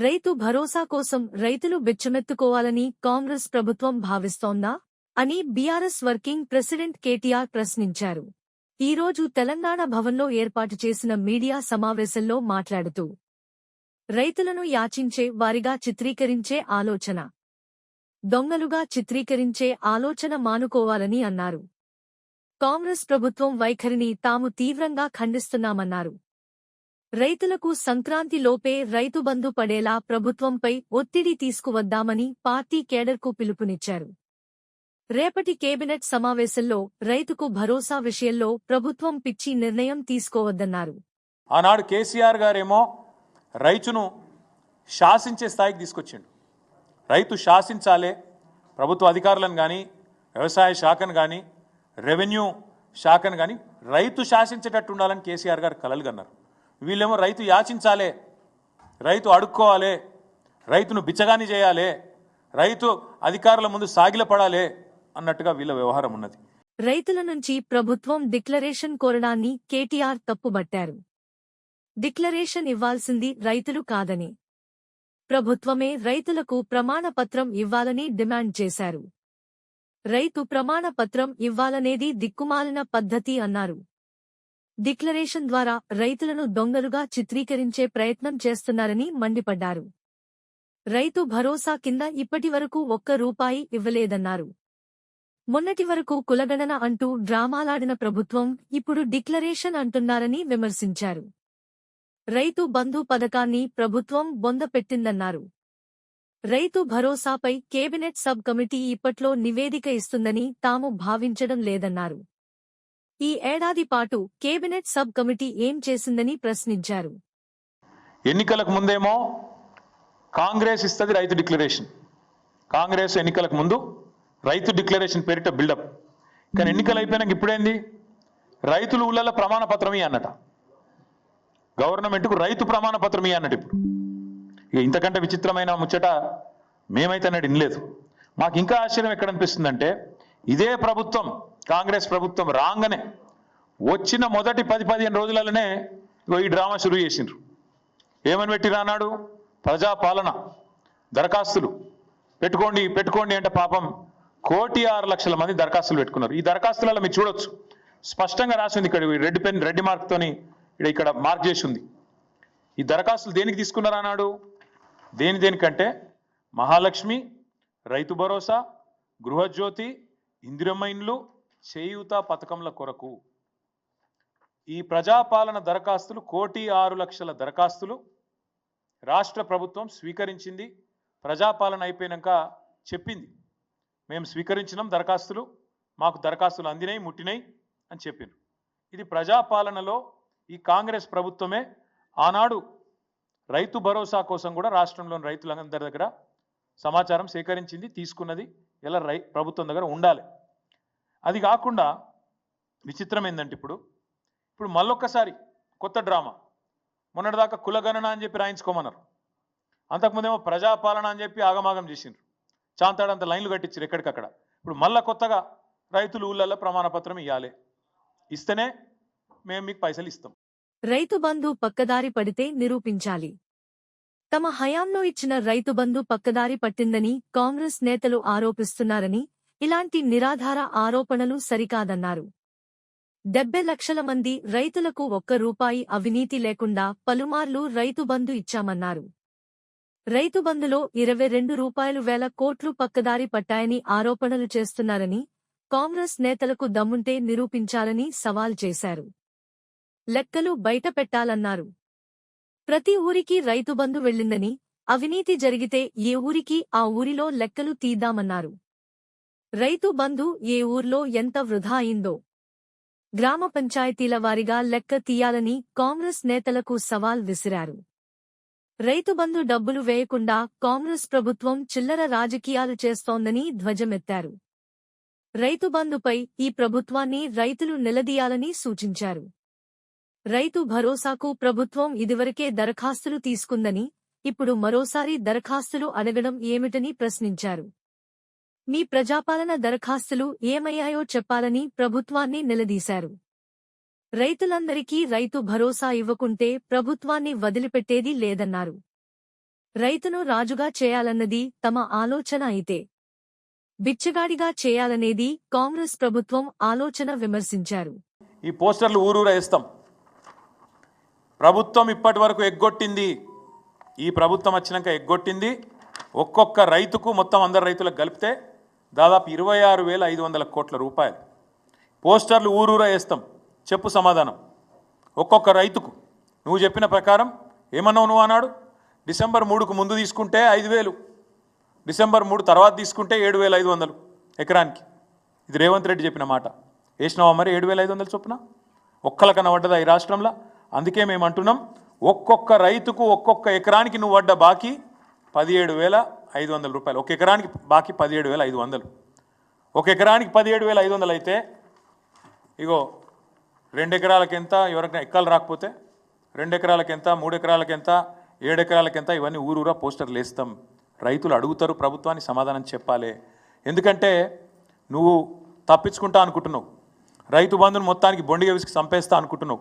రైతు భరోసా కోసం రైతులు బిచ్చమెత్తుకోవాలని కాంగ్రెస్ ప్రభుత్వం భావిస్తోందా అని బీఆర్ఎస్ వర్కింగ్ ప్రెసిడెంట్ కేటీఆర్ ప్రశ్నించారు. ఈరోజు తెలంగాణ భవన్లో ఏర్పాటు చేసిన మీడియా సమావేశంలో మాట్లాడుతూ రైతులను యాచించే వారిగా చిత్రీకరించే ఆలోచన దొంగలుగా చిత్రీకరించే ఆలోచన మానుకోవాలని అన్నారు. కాంగ్రెస్ ప్రభుత్వం వైఖరిని తాము తీవ్రంగా ఖండిస్తున్నామన్నారు. రైతులకు సంక్రాంతి లోపే రైతు బంధు పడేలా ప్రభుత్వంపై ఒత్తిడి తీసుకువద్దామని పార్టీ కేడర్కు పిలుపునిచ్చారు. రేపటి కేబినెట్ సమావేశంలో రైతుకు భరోసా విషయంలో ప్రభుత్వం పిచ్చి నిర్ణయం తీసుకోవద్దన్నారు. ఆనాడు కేసీఆర్ గారేమో రైతును శాసించే స్థాయికి తీసుకొచ్చిండు. రైతు శాసించాలే ప్రభుత్వ అధికారులను కానీ వ్యవసాయ శాఖను కానీ రెవెన్యూ శాఖను కానీ రైతు శాసించేటట్టు ఉండాలని కేసీఆర్ గారు కలలుగన్నారు వీళ్ళేమో రైతు యాచించాలే రైతు అడుక్కోవాలే రైతును బిచ్చగాని చేయాలి రైతు అధికారుల ముందు సాగిలపడాలి అన్నట్టుగా వీళ్ళ వ్యవహారం ఉన్నది. రైతుల నుంచి ప్రభుత్వం డిక్లరేషన్ కోరడాన్ని కేటీఆర్ తప్పుబట్టారు. డిక్లరేషన్ ఇవ్వాల్సింది రైతులు కాదని. ప్రభుత్వమే రైతులకు ప్రమాణపత్రం ఇవ్వాలని డిమాండ్ చేశారు. రైతు ప్రమాణపత్రం ఇవ్వాలనేది దిక్కుమాలిన పద్ధతి అన్నారు. డిక్లరేషన్ ద్వారా రైతులను దొంగలుగా చిత్రీకరించే ప్రయత్నం చేస్తున్నారని మండిపడ్డారు. రైతు భరోసా కింద ఇప్పటివరకు ఒక్క రూపాయి ఇవ్వలేదన్నారు. మొన్నటి వరకు కులగణన అంటూ డ్రామాలాడిన ప్రభుత్వం ఇప్పుడు డిక్లరేషన్ అంటున్నారని విమర్శించారు. రైతు బంధు పథకాన్ని ప్రభుత్వం బొందపెట్టిందన్నారు రైతు భరోసాపై కేబినెట్ సబ్ కమిటీ ఇప్పట్లో నివేదిక ఇస్తుందని తాము భావించడం లేదన్నారు. ఈ ఏడాది పాటు కేబినెట్ సబ్ కమిటీ ఏం చేసిందని ప్రశ్నించారు. ఎన్నికలకు ముందేమో కాంగ్రెస్ ఇస్తుంది రైతు డిక్లరేషన్. కాంగ్రెస్ ఎన్నికలకు ముందు రైతు డిక్లరేషన్ పేరిట బిల్డప్. కానీ ఎన్నికలు అయిపోయినాక ఇప్పుడేంది? రైతులు ఊళ్ళలో ప్రమాణ పత్రమే అన్నట గవర్నమెంట్కు రైతు ప్రమాణ పత్రమే అన్నట్టు ఇప్పుడు. ఇక ఇంతకంటే విచిత్రమైన ముచ్చట మేమైతే అన్నట్టు వినలేదు. మాకు ఇంకా ఆశ్చర్యం ఎక్కడ అనిపిస్తుందంటే ఇదే ప్రభుత్వం కాంగ్రెస్ ప్రభుత్వం రాగానే వచ్చిన మొదటి పది పదిహేను రోజులలోనే ఈ డ్రామా షురూ చేసిండ్రు. ఏమని పెట్టి రానాడు ప్రజాపాలన దరఖాస్తులు. పెట్టుకోండి పెట్టుకోండి అంటే పాపం కోటి ఆరు లక్షల మంది దరఖాస్తులు పెట్టుకున్నారు. ఈ దరఖాస్తులలో మీరు చూడొచ్చు. స్పష్టంగా రాసి ఉంది ఇక్కడ రెడ్ పెన్ రెడ్ మార్క్తోని ఇక్కడ ఇక్కడ మార్క్ చేసి ఉంది ఈ దరఖాస్తులు దేనికి తీసుకున్నారు అన్నాడు? దేని దేనికంటే మహాలక్ష్మి రైతు భరోసా గృహజ్యోతి ఇందిరమ్మ ఇండ్లు చేయూత పథకంల కొరకు. ఈ ప్రజాపాలన దరఖాస్తులు కోటి ఆరు లక్షల దరఖాస్తులు రాష్ట్ర ప్రభుత్వం స్వీకరించింది ప్రజాపాలన అయిపోయాక చెప్పింది. మేము స్వీకరించినాం దరఖాస్తులు మాకు దరఖాస్తులు అందినాయి ముట్టినాయి అని చెప్పారు ఇది ప్రజాపాలనలో ఈ కాంగ్రెస్ ప్రభుత్వమే ఆనాడు రైతు భరోసా కోసం కూడా రాష్ట్రంలోని రైతులందరి దగ్గర సమాచారం సేకరించింది తీసుకున్నది. ఇలా రై ప్రభుత్వం దగ్గర ఉండాలి. అది కాకుండా విచిత్రం ఏంటంటే ఇప్పుడు ఇప్పుడు మళ్ళొక్కసారి కొత్త డ్రామా. మొన్నటిదాకా కులగణన అని చెప్పి రాయించుకోమన్నారు. అంతకుముందేమో ప్రజాపాలన అని చెప్పి ఆగమాగం చేసిండ్రు. చాంతాడంత లైన్లు కట్టించారు ఎక్కడికక్కడ. ఇప్పుడు మళ్ళా కొత్తగా రైతులు ఊళ్ళల్లో ప్రమాణపత్రం ఇవ్వాలి ఇస్తేనే మేము మీకు పైసలు ఇస్తాం. రైతు బంధు పక్కదారి పడితే నిరూపించాలి. తమ హయాంలో ఇచ్చిన రైతు బంధు పక్కదారి పట్టిందని కాంగ్రెస్ నేతలు ఆరోపిస్తున్నారని ఇలాంటి నిరాధార ఆరోపణలు సరికాదన్నారు. డెబ్బై లక్షల మంది రైతులకు ఒక్క రూపాయి అవినీతి లేకుండా పలుమార్లు రైతుబంధు ఇచ్చామన్నారు. రైతుబంధులో ఇరవై రెండు రూపాయలు వేల కోట్లు పక్కదారి పట్టాయని ఆరోపణలు చేస్తున్నారని కాంగ్రెస్ నేతలకు దమ్ముంటే నిరూపించాలని సవాల్ చేశారు. లెక్కలు బయటపెట్టాలన్నారు ప్రతి ఊరికి రైతుబంధు వెళ్ళిందని వెళ్ళిందని అవినీతి జరిగితే ఏ ఊరికి ఆ ఊరిలో లెక్కలు తీద్దామన్నారు. రైతు బంధు ఏ ఊర్లో ఎంత వృధా అయిందో. గ్రామ పంచాయతీల వారిగా లెక్క తీయాలని కాంగ్రెస్ నేతలకు సవాల్ విసిరారు. రైతు బంధు డబ్బులు వేయకుండా కాంగ్రెస్ ప్రభుత్వం చిల్లర రాజకీయాలు చేస్తోందని ధ్వజమెత్తారు. రైతు బంధుపై ఈ ప్రభుత్వాన్ని రైతులు నిలదీయాలని సూచించారు. రైతు భరోసాకు ప్రభుత్వం ఇదివరకే దరఖాస్తులు తీసుకుందని ఇప్పుడు మరోసారి దరఖాస్తులు అడగడం ఏమిటని ప్రశ్నించారు. మీ ప్రజాపాలన దరఖాస్తులు ఏమయ్యాయో చెప్పాలని ప్రభుత్వాన్ని నిలదీశారు. రైతులందరికీ రైతు భరోసా ఇవ్వకుంటే ప్రభుత్వాన్ని వదిలిపెట్టేది లేదన్నారు. రైతును రాజుగా చేయాలన్నది తమ ఆలోచన అయితే. బిచ్చగాడిగా చేయాలనేది కాంగ్రెస్ ప్రభుత్వం ఆలోచన విమర్శించారు. ఈ పోస్టర్లు ఊరూరా ప్రభుత్వం ఇప్పటి వరకు ఎగ్గొట్టింది. ఈ ప్రభుత్వం వచ్చినాక ఎగ్గొట్టింది. ఒక్కొక్క రైతుకు మొత్తం అందరు రైతులకు కలిపితే దాదాపు ఇరవై ఆరు వేల ఐదు వందల కోట్ల రూపాయలు. పోస్టర్లు ఊరూరా వేస్తాం చెప్పు సమాధానం. ఒక్కొక్క రైతుకు. నువ్వు చెప్పిన ప్రకారం ఏమన్నావు నువ్వు అన్నాడు డిసెంబర్ మూడుకు ముందు తీసుకుంటే ఐదు వేలు. డిసెంబర్ మూడు తర్వాత తీసుకుంటే ఏడు వేల ఐదు వందలు ఎకరానికి. ఇది రేవంత్ రెడ్డి చెప్పిన మాట. వేసినావా మరి ఏడు వేల ఐదు వందలు చొప్పున? ఒక్కలకన్నా కనబడ్డదా ఈ రాష్ట్రంలో? అందుకే మేము అంటున్నాం ఒక్కొక్క రైతుకు ఒక్కొక్క ఎకరానికి నువ్వు పడ్డ బాకీ పదిహేడు వేల ఐదు వందల రూపాయలు. ఒక ఎకరానికి బాకీ పదిహేడు వేల ఐదు వందలు. ఒక ఎకరానికి పదిహేడు వేల ఐదు వందలు అయితే ఇగో రెండు ఎకరాలకి ఎంత ఎవరికైనా ఎక్కలు రాకపోతే రెండు ఎకరాలకి ఎంత మూడు ఎకరాలకి ఎంత ఏడు ఎకరాలకి ఎంత ఇవన్నీ ఊరూరా పోస్టర్లు వేస్తాం. రైతులు అడుగుతారు ప్రభుత్వానికి సమాధానం చెప్పాలి. ఎందుకంటే నువ్వు తప్పించుకుంటా అనుకుంటున్నావు. రైతు బంధును మొత్తానికి బొండిగ విసికి చంపేస్తా అనుకుంటున్నావు.